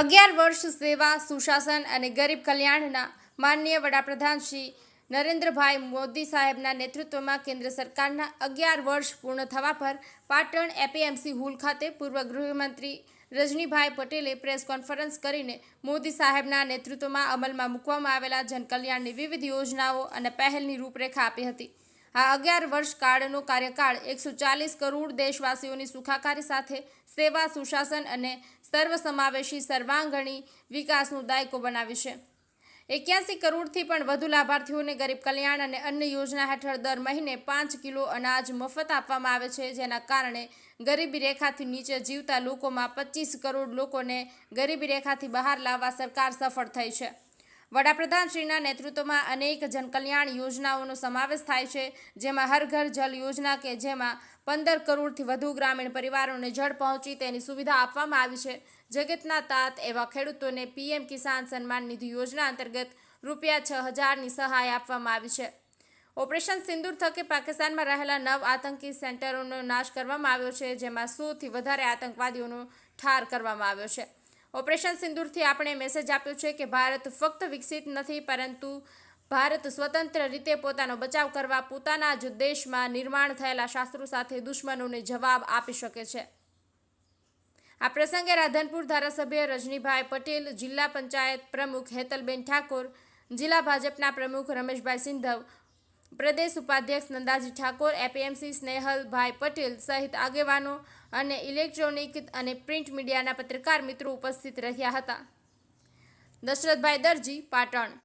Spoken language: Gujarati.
અગિયાર વર્ષ સેવા, સુશાસન અને ગરીબ કલ્યાણના માનનીય વડાપ્રધાન શ્રી નરેન્દ્રભાઈ મોદી સાહેબના નેતૃત્વમાં કેન્દ્ર સરકારના અગિયાર વર્ષ પૂર્ણ થવા પર પાટણ એપીએમસી હોલ ખાતે પૂર્વ ગૃહમંત્રી રજનીભાઈ પટેલે પ્રેસ કોન્ફરન્સ કરીને મોદી સાહેબના નેતૃત્વમાં અમલમાં મૂકવામાં આવેલા જનકલ્યાણની વિવિધ યોજનાઓ અને પહેલની રૂપરેખા આપી હતી. આ અગિયાર વર્ષ કાળનો કાર્યકાળ એકસો ચાલીસ કરોડ દેશવાસીઓની સુખાકારી સાથે સેવા, સુશાસન અને સર્વસમાવેશી સર્વાંગણી વિકાસનું દાયકો બનાવી છે. એક્યાસી કરોડથી પણ વધુ લાભાર્થીઓને ગરીબ કલ્યાણ અને અન્ય યોજના હેઠળ દર મહિને પાંચ કિલો અનાજ મફત આપવામાં આવે છે, જેના કારણે ગરીબી રેખાથી નીચે જીવતા લોકોમાં પચીસ કરોડ લોકોને ગરીબી રેખાથી બહાર લાવવા સરકાર સફળ થઈ છે. વડાપ્રધાનશ્રીના નેતૃત્વમાં અનેક જનકલ્યાણ યોજનાઓનો સમાવેશ થાય છે, જેમાં હર ઘર જલ યોજના કે જેમાં પંદર કરોડથી વધુ ગ્રામીણ પરિવારોને જળ પહોંચી તેની સુવિધા આપવામાં આવી છે. જગતના તાત એવા ખેડૂતોને પીએમ કિસાન સન્માન નિધિ યોજના અંતર્ગત રૂપિયા છ હજારની સહાય આપવામાં આવી છે. ઓપરેશન સિંદૂર થકે પાકિસ્તાનમાં રહેલા નવ આતંકી સેન્ટરોનો નાશ કરવામાં આવ્યો છે, જેમાં સોથી વધારે આતંકવાદીઓનો ઠાર કરવામાં આવ્યો છે. ઓપરેશન સિંદૂરથી આપણે મેસેજ આપ્યો છે કે ભારત ફક્ત વિકસિત નથી, પરંતુ ભારત સ્વતંત્ર રીતે પોતાનો બચાવ કરવા પોતાના જ દેશમાં નિર્માણ થયેલા શાસ્ત્રો સાથે દુશ્મનોને જવાબ આપી શકે છે. આ પ્રસંગે રાધનપુર ધારાસભ્ય રજનીભાઈ પટેલ, જિલ્લા પંચાયત પ્રમુખ હેતલબેન ઠાકોર, જિલ્લા ભાજપના પ્રમુખ રમેશભાઈ સિંધવ પ્રદેશ ઉપાધ્યક્ષ નંદાજી ઠાકોર, એપીએમસી સ્નેહલભાઈ પટેલ સહિત આગેવાનો અને ઇલેક્ટ્રોનિક અને પ્રિન્ટ મીડિયાના પત્રકાર મિત્રો ઉપસ્થિત રહ્યા હતા. દશરથભાઈ દરજી, પાટણ.